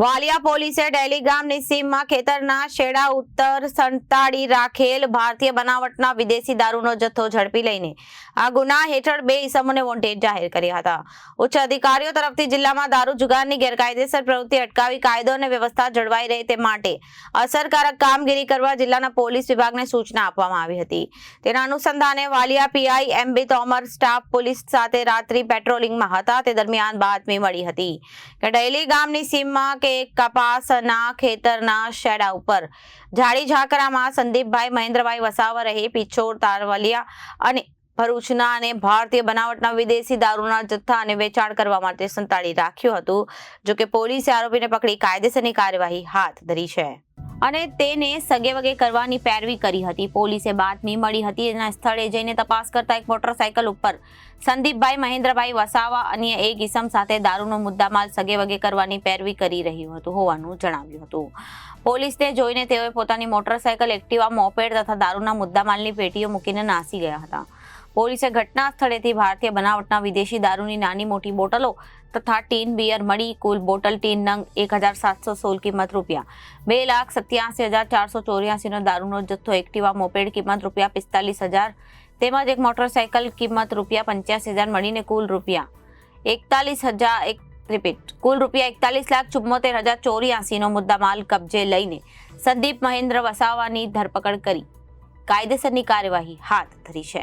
વાલિયા પોલીસે ડેલી સીમમાં ખેતરના શેડા ઉત્તર સંતાડી રાખેલ ભારતીય બનાવટના વિદેશી દારૂનો જથ્થો ઝડપી લઈને આ ગુના હેઠળ બે ઇસમોને વોન્ટેડ જાહેર કર્યા હતા. ઉચ્ચ અધિકારીઓ તરફથી જિલ્લામાં દારૂ જુગારની ગેરકાયદેસર પ્રવૃત્તિ અટકાવી કાયદો અને વ્યવસ્થા જળવાઈ રહે તે માટે અસરકારક કામગીરી કરવા જિલ્લાના પોલીસ વિભાગને સૂચના આપવામાં આવી હતી. તેના અનુસંધાને Valia PI M B Tomar staff police સાથે રાત્રિ પેટ્રોલિંગમાં હતા. તે દરમિયાન બાતમી મળી હતી કે ડેલી ગામની સીમમાં કે કપાસના ખેતરના શેડા ઉપર. ઝાડી ઝાકરામાં સંદીપભાઈ મહેન્દ્રભાઈ વસાવા રહે પિછોર તારવલિયા અને ભરૂચના અને ભારતીય બનાવટના વિદેશી દારૂના જથ્થા અને વેચાણ કરવા માટે સંતાડી રાખ્યું હતું. જોકે પોલીસે આરોપીને પકડી કાયદેસરની કાર્યવાહી હાથ ધરી છે. અને તેને સગે વગે કરવાની પેરવી કરી હતી. પોલીસે બાતમી મળી હતી. એના સ્થળે જઈને તપાસ કરતા એક મોટરસાયકલ ઉપર સંદીપભાઈ, મહેન્દ્રભાઈ વસાવા અન્ય એક ઇસમ સાથે દારૂનો મુદ્દામાલ સગે વગે કરવાની પેરવી કરી રહ્યું હતું હોવાનું જણાવ્યું હતું. પોલીસને જોઈને તેઓએ પોતાની મોટરસાયકલ એક્ટિવા, મોપેડ તથા દારૂના મુદ્દામાલની પેટીઓ મૂકીને નાસી ગયા હતા. પોલીસે ઘટના સ્થળેથી ભારતીય બનાવટના વિદેશી દારૂની નાની મોટી બોટલો તથા ટીન બિયર મળી કુલ બોટલ ટીન નંગ એક હજાર સાતસો સોળ કિંમત રૂપિયા. બે લાખ સત્યાસી હજાર ચારસો ચોર્યાસીનો દારૂનો જથ્થો એક્ટિવા મોપેડ કિંમત રૂપિયા પિસ્તાલીસ હજાર તેમજ એક મોટરસાયકલ કિંમત રૂપિયા પંચ્યાસી હજાર મળીને કુલ રૂપિયા એકતાલીસ હજાર એક રિપીટ કુલ રૂપિયા એકતાલીસ લાખ ચુમ્મોતેર હજાર ચોર્યાસીનો મુદ્દામાલ કબજે લઈને સંદીપ મહેન્દ્ર વસાવાની ધરપકડ કરી. કાયદેસરની કાર્યવાહી હાથ ધરી છે.